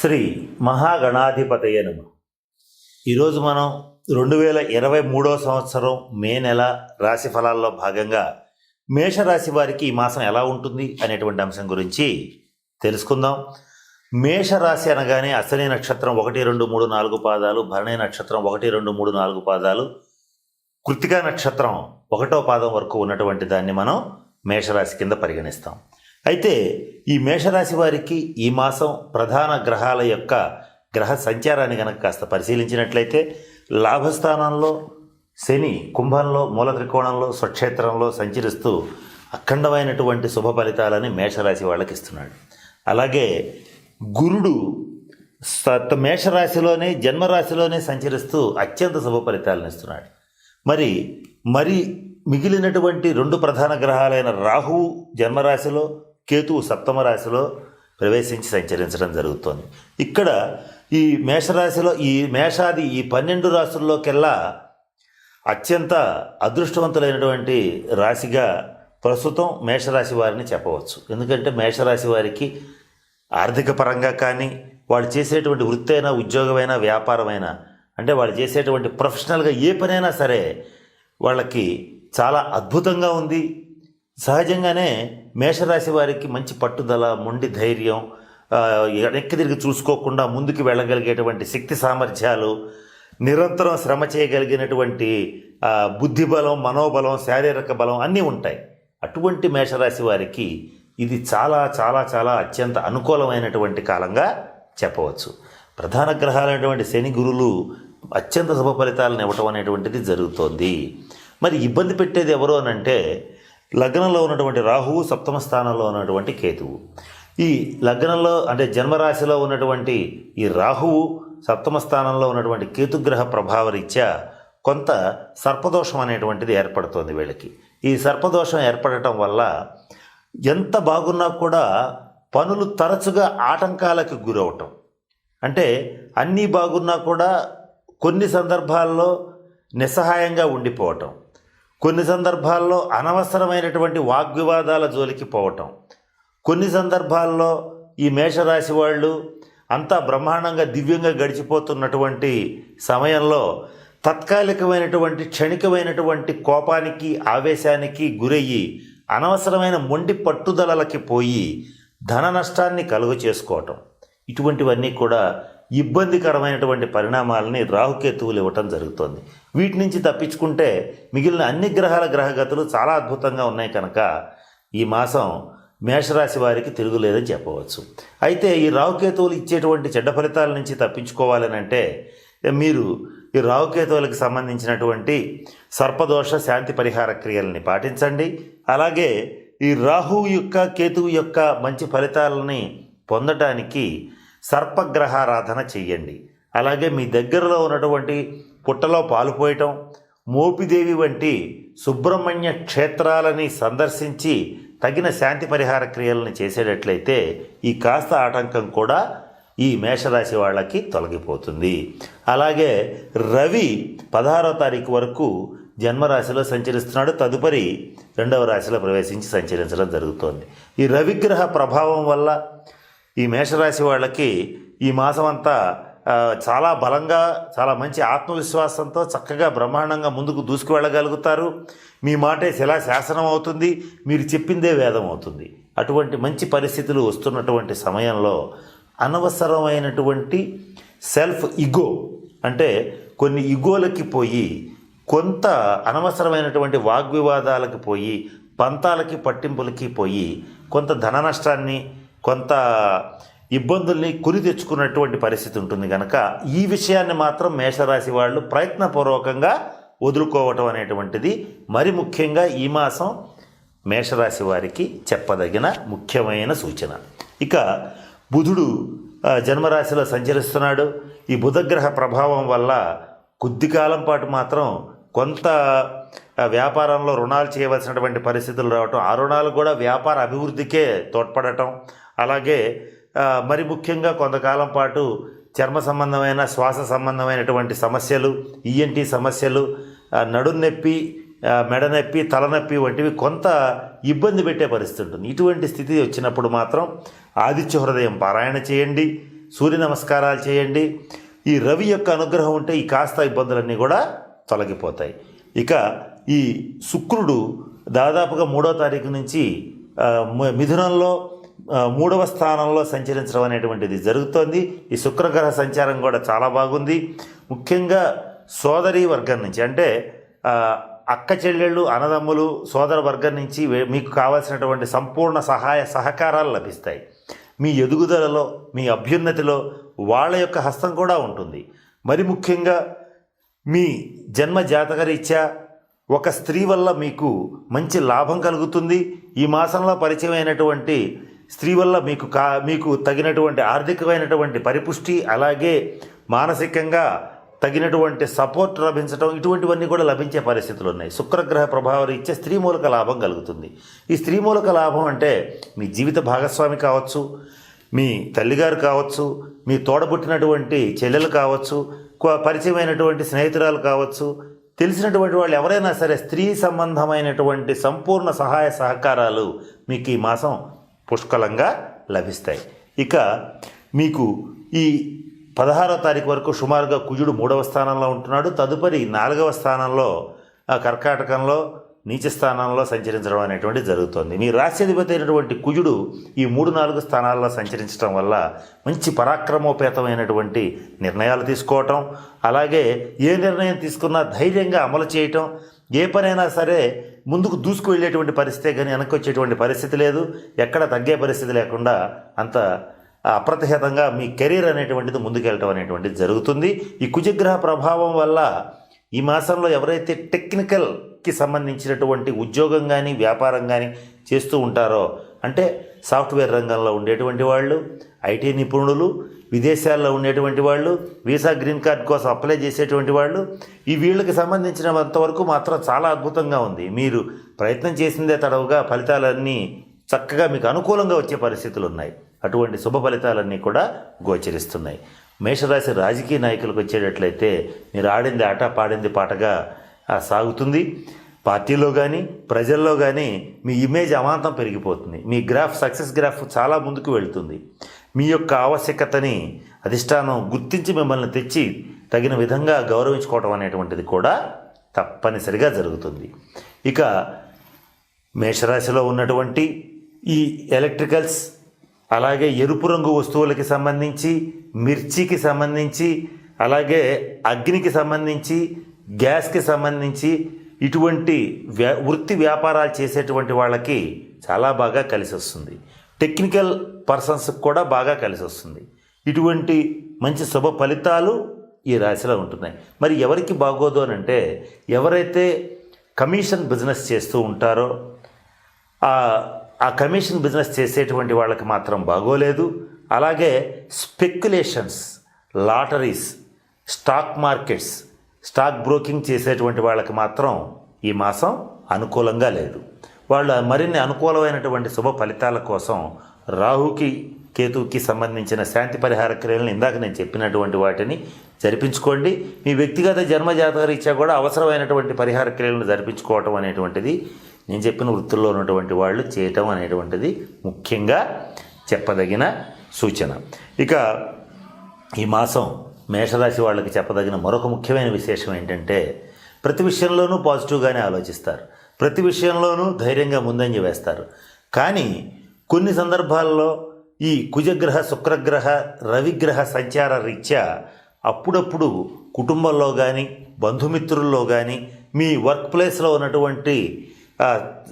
శ్రీ మహాగణాధిపతయ నమ. ఈరోజు మనం రెండు వేల ఇరవై మూడో సంవత్సరం మే నెల రాశి ఫలాల్లో భాగంగా మేషరాశి వారికి ఈ మాసం ఎలా ఉంటుంది అనేటువంటి అంశం గురించి తెలుసుకుందాం. మేషరాశి అనగానే అశ్వని నక్షత్రం ఒకటి రెండు మూడు నాలుగు పాదాలు భరణి నక్షత్రం ఒకటి రెండు మూడు నాలుగు పాదాలు కృతికా నక్షత్రం ఒకటో పాదం వరకు ఉన్నటువంటి దాన్ని మనం మేషరాశి కింద పరిగణిస్తాం. అయితే ఈ మేషరాశి వారికి ఈ మాసం ప్రధాన గ్రహాల యొక్క గ్రహ సంచారాన్ని గనక కాస్త పరిశీలించినట్లయితే లాభస్థానంలో శని కుంభంలో మూల త్రికోణంలో స్వక్షేత్రంలో సంచరిస్తూ అఖండమైనటువంటి శుభ ఫలితాలని మేషరాశి వాళ్ళకి ఇస్తున్నాడు. అలాగే గురుడు సత్ మేషరాశిలోనే జన్మరాశిలోనే సంచరిస్తూ అత్యంత శుభ ఫలితాలను ఇస్తున్నాడు. మరి మరి మిగిలినటువంటి రెండు ప్రధాన గ్రహాలైన రాహువు జన్మరాశిలో కేతువు సప్తమ రాశిలో ప్రవేశించి సంచరించడం జరుగుతోంది. ఇక్కడ ఈ మేషరాశిలో ఈ మేషాది ఈ పన్నెండు రాశుల్లోకెల్లా అత్యంత అదృష్టవంతులైనటువంటి రాశిగా ప్రస్తుతం మేషరాశి వారిని చెప్పవచ్చు. ఎందుకంటే మేషరాశి వారికి ఆర్థిక పరంగా కానీ వాళ్ళు చేసేటువంటి వృత్తి అయినా ఉద్యోగమైనా వ్యాపారమైనా అంటే వాళ్ళు చేసేటువంటి ప్రొఫెషనల్గా ఏ పనైనా సరే వాళ్ళకి చాలా అద్భుతంగా ఉంది. సహజంగానే మేషరాశి వారికి మంచి పట్టుదల మొండి ధైర్యం వెనక్కి తిరిగి చూసుకోకుండా ముందుకు వెళ్ళగలిగేటువంటి శక్తి సామర్థ్యాలు నిరంతరం శ్రమ చేయగలిగినటువంటి బుద్ధిబలం బుద్ధి బలం మనోబలం శారీరక బలం అన్నీ ఉంటాయి. అటువంటి మేషరాశి వారికి ఇది చాలా చాలా చాలా అత్యంత అనుకూలమైనటువంటి కాలంగా చెప్పవచ్చు. ప్రధాన గ్రహాలైనటువంటి శని గురులు అత్యంత శుభ ఫలితాలను ఇవ్వటం అనేటువంటిది జరుగుతోంది. మరి ఇబ్బంది పెట్టేది ఎవరు అని అంటే లగ్నంలో ఉన్నటువంటి రాహువు సప్తమ స్థానంలో ఉన్నటువంటి కేతువు. ఈ లగ్నంలో అంటే జన్మరాశిలో ఉన్నటువంటి ఈ రాహువు సప్తమ స్థానంలో ఉన్నటువంటి కేతుగ్రహ ప్రభావ రీత్యా కొంత సర్పదోషం అనేటువంటిది ఏర్పడుతుంది వీళ్ళకి. ఈ సర్పదోషం ఏర్పడటం వల్ల ఎంత బాగున్నా కూడా పనులు తరచుగా ఆటంకాలకు గురవటం. అంటే అన్నీ బాగున్నా కూడా కొన్ని సందర్భాల్లో నిస్సహాయంగా ఉండిపోవటం. కొన్ని సందర్భాల్లో అనవసరమైనటువంటి వాగ్వివాదాల జోలికి పోవటం. కొన్ని సందర్భాల్లో ఈ మేషరాశి వాళ్ళు అంతా బ్రహ్మాండంగా దివ్యంగా గడిచిపోతున్నటువంటి సమయంలో తత్కాలికమైనటువంటి క్షణికమైనటువంటి కోపానికి ఆవేశానికి గురయ్యి అనవసరమైన మొండి పట్టుదలలకి పోయి ధన నష్టాన్ని కలుగు చేసుకోవటం ఇటువంటివన్నీ కూడా ఇబ్బందికరమైనటువంటి పరిణామాలని రాహుకేతువులు ఇవ్వటం జరుగుతోంది. వీటి నుంచి తప్పించుకుంటే మిగిలిన అన్ని గ్రహాల గ్రహగతులు చాలా అద్భుతంగా ఉన్నాయి కనుక ఈ మాసం మేషరాశి వారికి తిరుగులేదని చెప్పవచ్చు. అయితే ఈ రాహుకేతువులు ఇచ్చేటువంటి చెడ్డ ఫలితాల నుంచి తప్పించుకోవాలని అంటే మీరు ఈ రాహుకేతువులకు సంబంధించినటువంటి సర్పదోష శాంతి పరిహార క్రియల్ని పాటించండి. అలాగే ఈ రాహు యొక్క కేతువు యొక్క మంచి ఫలితాలని పొందటానికి సర్పగ్రహారాధన చెయ్యండి. అలాగే మీ దగ్గరలో ఉన్నటువంటి పుట్టలో పాలు పోయటం మోపిదేవి వంటి సుబ్రహ్మణ్య క్షేత్రాలని సందర్శించి తగిన శాంతి పరిహార క్రియలను చేసేటట్లయితే ఈ కాస్త ఆటంకం కూడా ఈ మేషరాశి వాళ్ళకి తొలగిపోతుంది. అలాగే రవి పదహారో తారీఖు వరకు జన్మరాశిలో సంచరిస్తున్నాడు. తదుపరి రెండవ రాశిలో ప్రవేశించి సంచరించడం జరుగుతోంది. ఈ రవిగ్రహ ప్రభావం వల్ల ఈ మేషరాశి వాళ్ళకి ఈ మాసం అంతా చాలా బలంగా చాలా మంచి ఆత్మవిశ్వాసంతో చక్కగా బ్రహ్మాండంగా ముందుకు దూసుకు వెళ్ళగలుగుతారు మీ మాటే శిలా శాసనం అవుతుంది. మీరు చెప్పిందే వేదం అవుతుంది. అటువంటి మంచి పరిస్థితులు వస్తున్నటువంటి సమయంలో అనవసరమైనటువంటి సెల్ఫ్ ఇగో అంటే కొన్ని ఇగోలకి పోయి కొంత అనవసరమైనటువంటి వాగ్వివాదాలకి పోయి పంతాలకి పట్టింపులకి పోయి కొంత ధన నష్టాన్ని కొంత ఇబ్బందుల్ని కురి తెచ్చుకున్నటువంటి పరిస్థితి ఉంటుంది కనుక ఈ విషయాన్ని మాత్రం మేషరాశి వాళ్ళు ప్రయత్నపూర్వకంగా వదులుకోవటం అనేటువంటిది మరి ముఖ్యంగా ఈ మాసం మేషరాశి వారికి చెప్పదగిన ముఖ్యమైన సూచన. ఇక బుధుడు జన్మరాశిలో సంచరిస్తున్నాడు. ఈ బుధగ్రహ ప్రభావం వల్ల కొద్ది కాలం పాటు మాత్రం కొంత వ్యాపారంలో రుణాలు చేయవలసినటువంటి పరిస్థితులు రావటం ఆ రుణాలు కూడా వ్యాపార అభివృద్ధికే తోడ్పడటం అలాగే మరి ముఖ్యంగా కొంతకాలం పాటు చర్మ సంబంధమైన శ్వాస సంబంధమైనటువంటి సమస్యలు ఈఎన్టీ సమస్యలు నడునొప్పి నడుం నొప్పి మెడ నొప్పి తలనొప్పి వంటివి కొంత ఇబ్బంది పెట్టే పరిస్థితి ఉంటుంది. ఇటువంటి స్థితి వచ్చినప్పుడు మాత్రం ఆదిత్య హృదయం పారాయణ చేయండి సూర్య నమస్కారాలు చేయండి. ఈ రవి యొక్క అనుగ్రహం ఉంటే ఈ కాస్త ఇబ్బందులన్నీ కూడా తొలగిపోతాయి. ఇక ఈ శుక్రుడు దాదాపుగా మూడో తారీఖు నుంచి మిథునంలో మూడవ స్థానంలో సంచరించడం అనేటువంటిది జరుగుతోంది. ఈ శుక్రగ్రహ సంచారం కూడా చాలా బాగుంది. ముఖ్యంగా సోదరి వర్గం నుంచి అంటే అక్క చెల్లెళ్ళు అన్నదమ్ములు సోదర వర్గం నుంచి మీకు కావాల్సినటువంటి సంపూర్ణ సహాయ సహకారాలు లభిస్తాయి. మీ ఎదుగుదలలో మీ అభ్యున్నతిలో వాళ్ళ యొక్క హస్తం కూడా ఉంటుంది. మరి ముఖ్యంగా మీ జన్మ జాతకరీత్యా ఒక స్త్రీ వల్ల మీకు మంచి లాభం కలుగుతుంది. ఈ మాసంలో పరిచయమైనటువంటి స్త్రీ వల్ల మీకు కా మీకు తగినటువంటి ఆర్థికమైనటువంటి పరిపుష్టి అలాగే మానసికంగా తగినటువంటి సపోర్ట్ లభించడం ఇటువంటివన్నీ కూడా లభించే పరిస్థితులు ఉన్నాయి శుక్రగ్రహ ప్రభావం రీత్యా స్త్రీ మూలక లాభం కలుగుతుంది. ఈ స్త్రీ మూలక లాభం అంటే మీ జీవిత భాగస్వామి కావచ్చు మీ తల్లిగారు కావచ్చు మీ తోడబుట్టినటువంటి చెల్లెలు కావచ్చు పరిచయమైనటువంటి స్నేహితురాలు కావచ్చు తెలిసినటువంటి వాళ్ళు ఎవరైనా సరే స్త్రీ సంబంధమైనటువంటి సంపూర్ణ సహాయ సహకారాలు మీకు ఈ మాసం పుష్కలంగా లభిస్తాయి. ఇక మీకు ఈ పదహారో తారీఖు వరకు సుమారుగా కుజుడు మూడవ స్థానంలో ఉంటున్నాడు. తదుపరి నాలుగవ స్థానంలో ఆ కర్కాటకంలో నీచ స్థానంలో సంచరించడం అనేటువంటి జరుగుతుంది. మీ రాశ్యాధిపతి అయినటువంటి కుజుడు ఈ మూడు నాలుగు స్థానాల్లో సంచరించడం వల్ల మంచి పరాక్రమోపేతమైనటువంటి నిర్ణయాలు తీసుకోవటం అలాగే ఏ నిర్ణయం తీసుకున్నా ధైర్యంగా అమలు చేయటం ఏ పనైనా సరే ముందుకు దూసుకు వెళ్ళేటువంటి పరిస్థితే కానీ వెనక్కి వచ్చేటువంటి పరిస్థితి లేదు. ఎక్కడ తగ్గే పరిస్థితి లేకుండా అంత అప్రతిహతంగా మీ కెరీర్ అనేటువంటిది ముందుకెళ్ళటం అనేటువంటిది జరుగుతుంది. ఈ కుజగ్రహ ప్రభావం వల్ల ఈ మాసంలో ఎవరైతే టెక్నికల్కి సంబంధించినటువంటి ఉద్యోగం కానీ వ్యాపారం కానీ చేస్తూ ఉంటారో అంటే సాఫ్ట్వేర్ రంగంలో ఉండేటువంటి వాళ్ళు ఐటీ నిపుణులు విదేశాల్లో ఉండేటువంటి వాళ్ళు వీసా గ్రీన్ కార్డ్ కోసం అప్లై చేసేటువంటి వాళ్ళు ఈ వీళ్ళకి సంబంధించినంతవరకు మాత్రం చాలా అద్భుతంగా ఉంది. మీరు ప్రయత్నం చేసిందే తడవుగా ఫలితాలన్నీ చక్కగా మీకు అనుకూలంగా వచ్చే పరిస్థితులు ఉన్నాయి. అటువంటి శుభ ఫలితాలన్నీ కూడా గోచరిస్తున్నాయి. మేషరాశి రాజకీయ నాయకులకు వచ్చేటట్లయితే మీరు ఆడింది ఆట పాడింది పాటగా సాగుతుంది. పార్టీలో కానీ ప్రజల్లో కానీ మీ ఇమేజ్ అమాంతం పెరిగిపోతుంది. మీ గ్రాఫ్ సక్సెస్ గ్రాఫ్ చాలా ముందుకు వెళ్తుంది. మీ యొక్క ఆవశ్యకతని అధిష్టానం గుర్తించి మిమ్మల్ని తెచ్చి తగిన విధంగా గౌరవించుకోవడం అనేటువంటిది కూడా తప్పనిసరిగా జరుగుతుంది. ఇక మేషరాశిలో ఉన్నటువంటి ఈ ఎలక్ట్రికల్స్ అలాగే ఎరుపు రంగు వస్తువులకి సంబంధించి మిర్చికి సంబంధించి అలాగే అగ్నికి సంబంధించి గ్యాస్కి సంబంధించి ఇటువంటి వ్యా వృత్తి వ్యాపారాలు చేసేటువంటి వాళ్ళకి చాలా బాగా కలిసి వస్తుంది టెక్నికల్ పర్సన్స్కి కూడా బాగా కలిసి వస్తుంది. ఇటువంటి మంచి శుభ ఫలితాలు ఈ రాశిలో ఉంటున్నాయి. మరి ఎవరికి బాగోదు అని అంటే ఎవరైతే కమిషన్ బిజినెస్ చేస్తూ ఉంటారో ఆ కమిషన్ బిజినెస్ చేసేటువంటి వాళ్ళకి మాత్రం బాగోలేదు. అలాగే speculations lotteries stock markets stock broking చేసేటువంటి వాళ్ళకి మాత్రం ఈ మాసం అనుకూలంగా లేదు. వాళ్ళ మరిన్ని అనుకూలమైనటువంటి శుభ ఫలితాల కోసం రాహుకి కేతువుకి సంబంధించిన శాంతి పరిహార క్రియలను ఇందాక నేను చెప్పినటువంటి వాటిని జరిపించుకోండి. మీ వ్యక్తిగత జన్మజాతక రీత్యా కూడా అవసరమైనటువంటి పరిహార క్రియలను జరిపించుకోవటం అనేటువంటిది నేను చెప్పిన వృత్తుల్లో ఉన్నటువంటి వాళ్ళు చేయటం అనేటువంటిది ముఖ్యంగా చెప్పదగిన సూచన. ఇక ఈ మాసం మేషరాశి వాళ్ళకి చెప్పదగిన మరొక ముఖ్యమైన విశేషం ఏంటంటే ప్రతి విషయంలోనూ పాజిటివ్గానే ఆలోచిస్తారు. ప్రతి విషయంలోనూ ధైర్యంగా ముందంజ వేస్తారు. కానీ కొన్ని సందర్భాల్లో ఈ కుజగ్రహ శుక్రగ్రహ రవిగ్రహ సంచార రీత్యా అప్పుడప్పుడు కుటుంబంలో కానీ బంధుమిత్రుల్లో కానీ మీ వర్క్ ప్లేస్లో ఉన్నటువంటి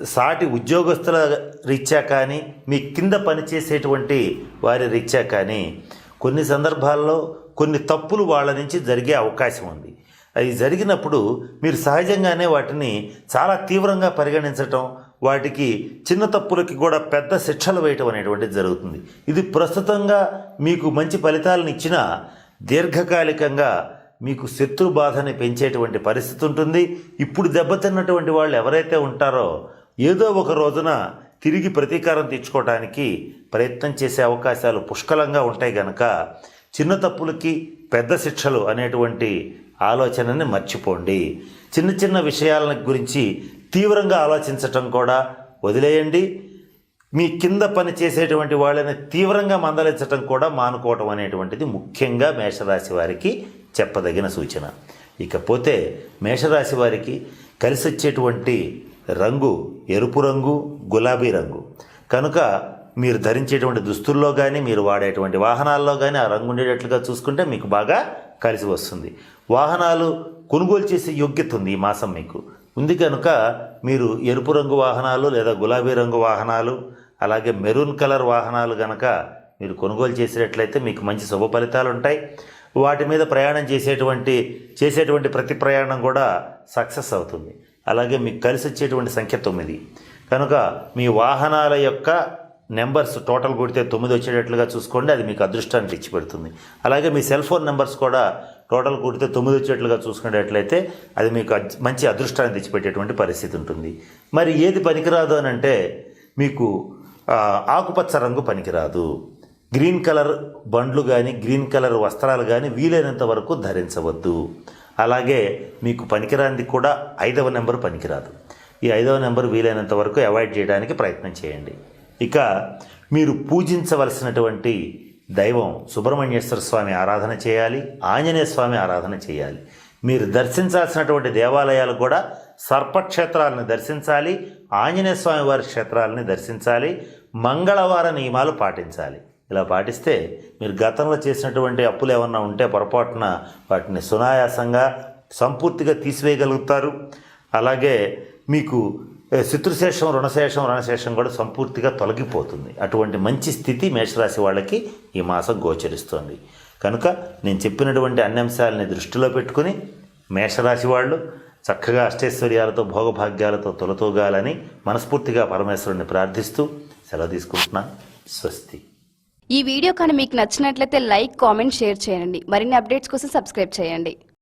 సాటి ఉద్యోగస్తుల రీత్యా కానీ మీ కింద పనిచేసేటువంటి వారి రీత్యా కానీ కొన్ని సందర్భాల్లో కొన్ని తప్పులు వాళ్ళ నుంచి జరిగే అవకాశం ఉంది. అవి జరిగినప్పుడు మీరు సహజంగానే వాటిని చాలా తీవ్రంగా పరిగణించటం వాటికి చిన్న తప్పులకి కూడా పెద్ద శిక్షలు వేయటం అనేటువంటిది జరుగుతుంది. ఇది ప్రస్తుతంగా మీకు మంచి ఫలితాలను ఇచ్చినా దీర్ఘకాలికంగా మీకు శత్రు బాధని పెంచేటువంటి పరిస్థితి ఉంటుంది. ఇప్పుడు దెబ్బతిన్నటువంటి వాళ్ళు ఎవరైతే ఉంటారో ఏదో ఒక రోజున తిరిగి ప్రతీకారం తీర్చుకోవడానికి ప్రయత్నం చేసే అవకాశాలు పుష్కలంగా ఉంటాయి కనుక చిన్న తప్పులకి పెద్ద శిక్షలు అనేటువంటి ఆలోచనని మర్చిపోండి. చిన్న చిన్న విషయాల గురించి తీవ్రంగా ఆలోచించటం కూడా వదిలేయండి. మీ కింద పని చేసేటువంటి వాళ్ళని తీవ్రంగా మందలించటం కూడా మానుకోవటం అనేటువంటిది ముఖ్యంగా మేషరాశి వారికి చెప్పదగిన సూచన. ఇకపోతే మేషరాశి వారికి కలిసి వచ్చేటువంటి రంగు ఎరుపు రంగు గులాబీ రంగు. కనుక మీరు ధరించేటువంటి దుస్తుల్లో కానీ మీరు వాడేటువంటి వాహనాల్లో కానీ ఆ రంగు ఉండేటట్లుగా చూసుకుంటే మీకు బాగా కలిసి వస్తుంది. వాహనాలు కొనుగోలు చేసే యోగ్యత ఉంది ఈ మాసం మీకు. ఉంది కనుక మీరు ఎరుపు రంగు వాహనాలు లేదా గులాబీ రంగు వాహనాలు అలాగే మెరూన్ కలర్ వాహనాలు కనుక మీరు కొనుగోలు చేసినట్లయితే మీకు మంచి శుభ ఫలితాలు ఉంటాయి. వాటి మీద ప్రయాణం చేసేటువంటి చేసేటువంటి ప్రతి ప్రయాణం కూడా సక్సెస్ అవుతుంది. అలాగే మీకు కలిసి వచ్చేటువంటి సంఖ్య తొమ్మిది. కనుక మీ వాహనాల యొక్క నెంబర్స్ టోటల్ కొడితే తొమ్మిది వచ్చేటట్లుగా చూసుకోండి అది మీకు అదృష్టాన్ని తెచ్చిపెడుతుంది. అలాగే మీ సెల్ ఫోన్ నెంబర్స్ కూడా టోటల్ కొడితే తొమ్మిది వచ్చేట్లుగా చూసుకునేటట్లయితే అది మీకు మంచి అదృష్టాన్ని తెచ్చిపెట్టేటువంటి పరిస్థితి ఉంటుంది. మరి ఏది పనికిరాదు అని అంటే మీకు ఆకుపచ్చ రంగు పనికిరాదు. గ్రీన్ కలర్ బండ్లు కానీ గ్రీన్ కలర్ వస్త్రాలు కానీ వీలైనంత వరకు ధరించవద్దు. అలాగే మీకు పనికిరాంది కూడా ఐదవ నెంబర్ పనికిరాదు. ఈ ఐదవ నెంబర్ వీలైనంత వరకు అవాయిడ్ చేయడానికి ప్రయత్నం చేయండి. ఇక మీరు పూజించవలసినటువంటి దైవం సుబ్రహ్మణ్యేశ్వర స్వామి ఆరాధన చేయాలి ఆంజనేయ స్వామి ఆరాధన చేయాలి. మీరు దర్శించాల్సినటువంటి దేవాలయాలు కూడా సర్పక్షేత్రాలను దర్శించాలి ఆంజనేయ స్వామి వారి క్షేత్రాలని దర్శించాలి మంగళవార నియమాలు పాటించాలి. ఇలా పాటిస్తే మీరు గతంలో చేసినటువంటి అప్పులు ఏమన్నా ఉంటే పొరపాటున వాటిని సునాయాసంగా సంపూర్తిగా తీసివేయగలుగుతారు. అలాగే మీకు శత్రుశేషం రుణశేషం రుణశేషం కూడా సంపూర్తిగా తొలగిపోతుంది. అటువంటి మంచి స్థితి మేషరాశి వాళ్ళకి ఈ మాసం గోచరిస్తోంది. కనుక నేను చెప్పినటువంటి అన్ని అంశాలని దృష్టిలో పెట్టుకుని మేషరాశి వాళ్ళు చక్కగా అష్టైశ్వర్యాలతో భోగభాగ్యాలతో తొలతూగాలని మనస్ఫూర్తిగా పరమేశ్వరుని ప్రార్థిస్తూ సెలవు తీసుకుంటున్నా. స్వస్తి. ఈ వీడియో కానీ మీకు నచ్చినట్లయితే లైక్ కామెంట్ షేర్ చేయండి. మరిన్ని అప్డేట్స్ కోసం సబ్స్క్రైబ్ చేయండి.